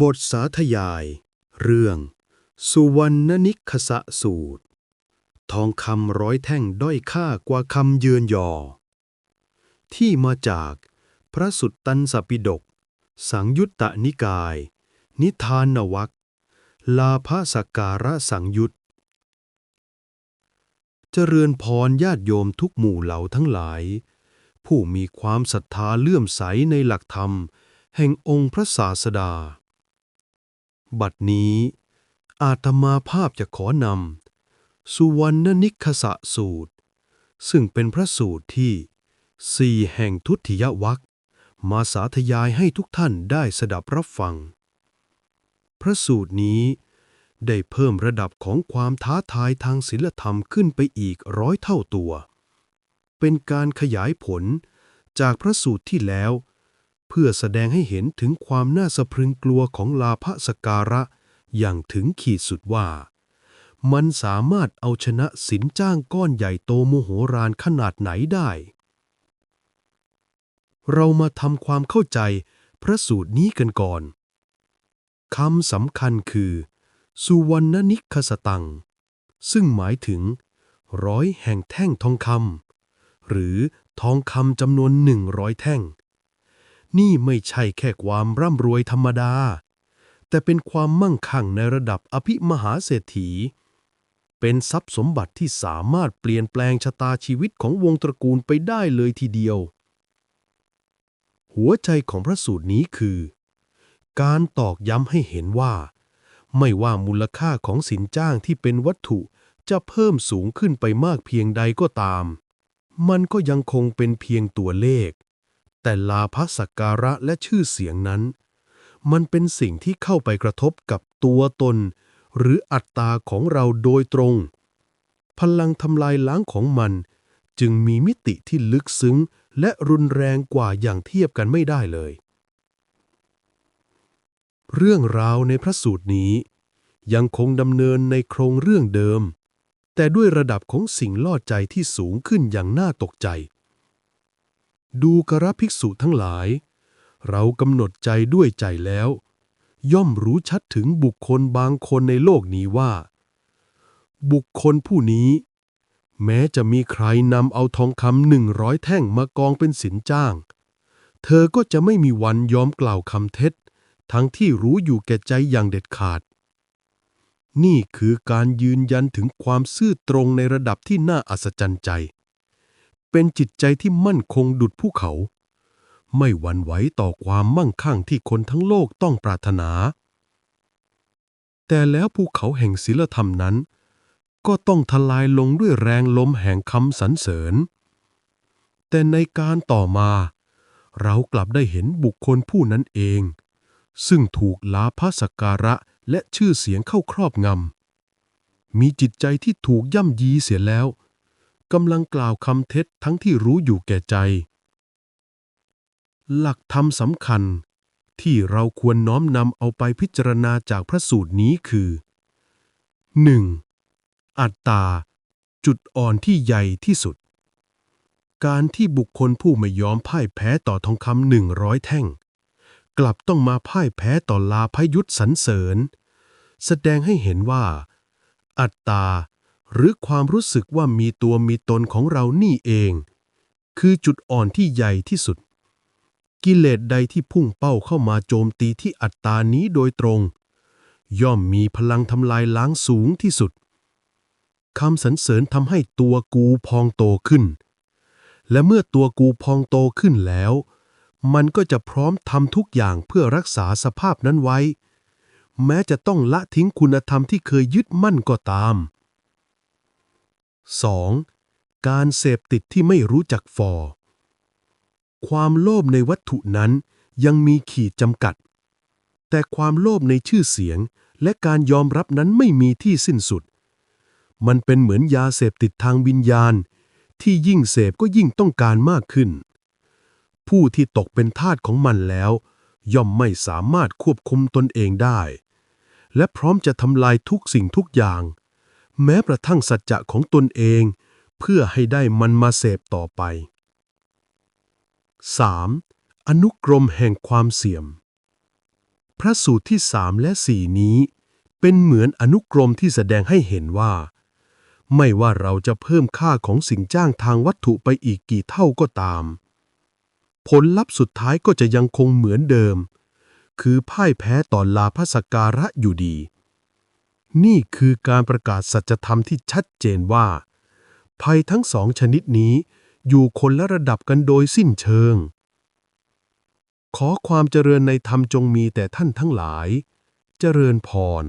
บทสาธยาย เรื่อง สุวรรณนิคสะสูตร ทองคำร้อยแท่งด้อยค่ากว่าคำเยือนยอ ที่มาจากพระสุตตันสปิฎกสังยุตตนิกาย นิทานนวักลาภสกการะสังยุตเจริญพรญาติโยมทุกหมู่เหล่าทั้งหลาย ผู้มีความศรัทธาเลื่อมใสในหลักธรรม แห่งองค์พระศาสดา บัดนี้ อาตมาภาพจะขอนำ สุวรรณนิคสะสูตร ซึ่งเป็นพระสูตรที่สี่แห่งทุติยวัคมาสาธยายให้ทุกท่านได้สดับรับฟัง พระสูตรนี้ได้เพิ่มระดับของความท้าทายทางศิลธรรมขึ้นไปอีกร้อยเท่าตัว เป็นการขยายผลจากพระสูตรที่แล้ว พื่อแสดงให้เห็นถึงความน่าสะพรึงกลัวของลาภสการะ อย่างถึงขีดสุดว่า มันสามารถเอาชนะสินจ้างก้อนใหญ่โตโมโหรานขนาดไหนได้ เรามาทำความเข้าใจพระสูตรนี้กันก่อนคำสำคัญคือ สุวรรณนิคสตัง ซึ่งหมายถึง ร้อยแห่งแท่งทองคำหรือทองคำจำนวนหนึ่งร้อยแท่ง นี่ไม่ใช่แค่ความร่ำรวยธรรมดา แต่เป็นความมั่งคั่งในระดับอภิมหาเศรษฐี เป็นทรัพย์สมบัติที่สามารถเปลี่ยนแปลงชะตาชีวิตของวงตระกูลไปได้เลยทีเดียว หัวใจของพระสูตรนี้คือ การตอกย้ำให้เห็นว่า ไม่ว่ามูลค่าของสินจ้างที่เป็นวัตถุจะเพิ่มสูงขึ้นไปมากเพียงใดก็ตาม มันก็ยังคงเป็นเพียงตัวเลข แต่ลาภสักการะและชื่อเสียงนั้น มันเป็นสิ่งที่เข้าไปกระทบกับตัวตน หรืออัตตาของเราโดยตรง พลังทำลายล้างของมัน จึงมีมิติที่ลึกซึ้ง และรุนแรงกว่าอย่างเทียบกันไม่ได้เลย เรื่องราวในพระสูตรนี้ ยังคงดำเนินในโครงเรื่องเดิม แต่ด้วยระดับของสิ่งล่อใจที่สูงขึ้นอย่างน่าตกใจ ดูกระภิกษุทั้งหลาย เรากำหนดใจด้วยใจแล้ว ย่อมรู้ชัดถึงบุคคลบางคนในโลกนี้ว่า บุคคลผู้นี้ แม้จะมีใครนำเอาทองคำหนึ่งร้อยแท่งมากองเป็นสินจ้าง เธอก็จะไม่มีวันยอมกล่าวคำเท็จ ทั้งที่รู้อยู่แก่ใจอย่างเด็ดขาด นี่คือการยืนยันถึงความซื่อตรงในระดับที่น่าอัศจรรย์ใจ เป็นจิตใจที่มั่นคงดุดภูเขา ไม่หวั่นไหวต่อความมั่งคั่งที่คนทั้งโลกต้องปรารถนา แต่แล้วภูเขาแห่งศีลธรรมนั้น ก็ต้องทลายลงด้วยแรงลมแห่งคำสรรเสริญ แต่ในการต่อมา เรากลับได้เห็นบุคคลผู้นั้นเอง ซึ่งถูกลาภสกการะและชื่อเสียงเข้าครอบงำมีจิตใจที่ถูกย่ำยีเสียแล้ว กำลังกล่าวคำเท็จทั้งที่รู้อยู่แก่ใจ หลักธรรมสำคัญที่เราควรน้อมนำเอาไปพิจารณาจากพระสูตรนี้คือ 1. อัตตา จุดอ่อนที่ใหญ่ที่สุด การที่บุคคลผู้ไม่ยอมพ่ายแพ้ต่อทองคำหนึ่งร้อยแท่ง กลับต้องมาพ่ายแพ้ต่อลาพยุทธสรรเสริญ แสดงให้เห็นว่า อัตตา หรือความรู้สึกว่ามีตัวมีตนของเรานี่เอง คือจุดอ่อนที่ใหญ่ที่สุด กิเลสใดที่พุ่งเป้าเข้ามาโจมตีที่อัตตานี้โดยตรง ย่อมมีพลังทำลายล้างสูงที่สุดคำสรรเสริญทำให้ตัวกูพองโตขึ้น และเมื่อตัวกูพองโตขึ้นแล้ว มันก็จะพร้อมทำทุกอย่างเพื่อรักษาสภาพนั้นไว้ แม้จะต้องละทิ้งคุณธรรมที่เคยยึดมั่นก็ตาม 2. การเสพติดที่ไม่รู้จักฟอ ความโลภในวัตถุนั้นยังมีขีดจำกัด แต่ความโลภในชื่อเสียงและการยอมรับนั้นไม่มีที่สิ้นสุด มันเป็นเหมือนยาเสพติดทางวิญญาณ ที่ยิ่งเสพก็ยิ่งต้องการมากขึ้น ผู้ที่ตกเป็นทาสของมันแล้ว ย่อมไม่สามารถควบคุมตนเองได้ และพร้อมจะทำลายทุกสิ่งทุกอย่าง แม้กระทั่งสัจจะของตนเอง เพื่อให้ได้มันมาเสพต่อไป 3. อนุกรมแห่งความเสี่ยม พระสูตรที่สามและสี่นี้ เป็นเหมือนอนุกรมที่แสดงให้เห็นว่า ไม่ว่าเราจะเพิ่มค่าของสิ่งจ้างทางวัตถุไปอีกกี่เท่าก็ตาม ผลลัพธ์สุดท้ายก็จะยังคงเหมือนเดิม คือพ่ายแพ้ต่อลาภสกการะอยู่ดี นี่คือการประกาศสัจธรรมที่ชัดเจนว่า ภัยทั้งสองชนิดนี้อยู่คนละระดับกันโดยสิ้นเชิง ขอความเจริญในธรรมจงมีแต่ท่านทั้งหลาย เจริญพร